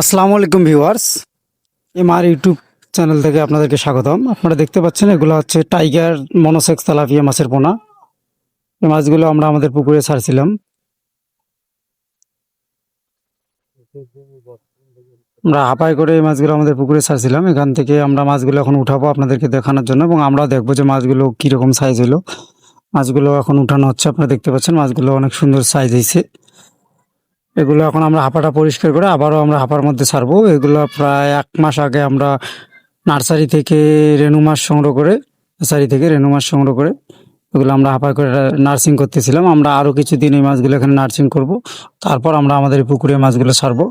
আসসালামু আলাইকুম viewers. MR YouTube channel থেকে আপনাদেরকে স্বাগতম। আপনারা দেখতে পাচ্ছেন, এগুলো হচ্ছে টাইগার মনোসেক্স তালাফিয়া মাছের পোনা। এই মাছগুলো আমরা আমাদের পুকুরে ছাড়ছিলাম। আমরা হাঁপাই করে এই মাছগুলো আমাদের পুকুরে ছাড়ছিলাম। এখান থেকে আমরা মাছগুলো এখন উঠাবো আপনাদেরকে দেখানোর জন্য এবং আমরা দেখব যে মাছগুলো কীরকম সাইজ হলো। মাছগুলো এখন উঠানো হচ্ছে। আপনারা দেখতে পাচ্ছেন মাছগুলো অনেক সুন্দর সাইজ হয়েছে এগুলো এখন আমরা হাঁপাটা পরিষ্কার করে আবারও আমরা হাঁপার মধ্যে ছাড়বো। এগুলো প্রায় এক মাস আগে আমরা নার্সারি থেকে রেনু মাছ সংগ্রহ করে, নার্সারি থেকে রেনু মাছ সংগ্রহ করে এগুলো আমরা হাঁপায় করে নার্সিং করতেছিলাম। আমরা আরও কিছুদিন এই মাছগুলো এখানে নার্সিং করব। তারপর আমরা আমাদের পুকুরে মাছগুলো ছাড়বো।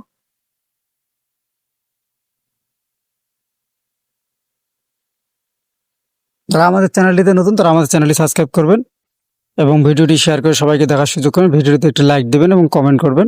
যারা আমাদের চ্যানেলটিতে নতুন, তারা আমাদের চ্যানেলটি সাবস্ক্রাইব করবেন এবং ভিডিওটি শেয়ার করে সবাইকে দেখার সুযোগ করবেন। ভিডিওটিতে একটি লাইক দেবেন এবং কমেন্ট করবেন।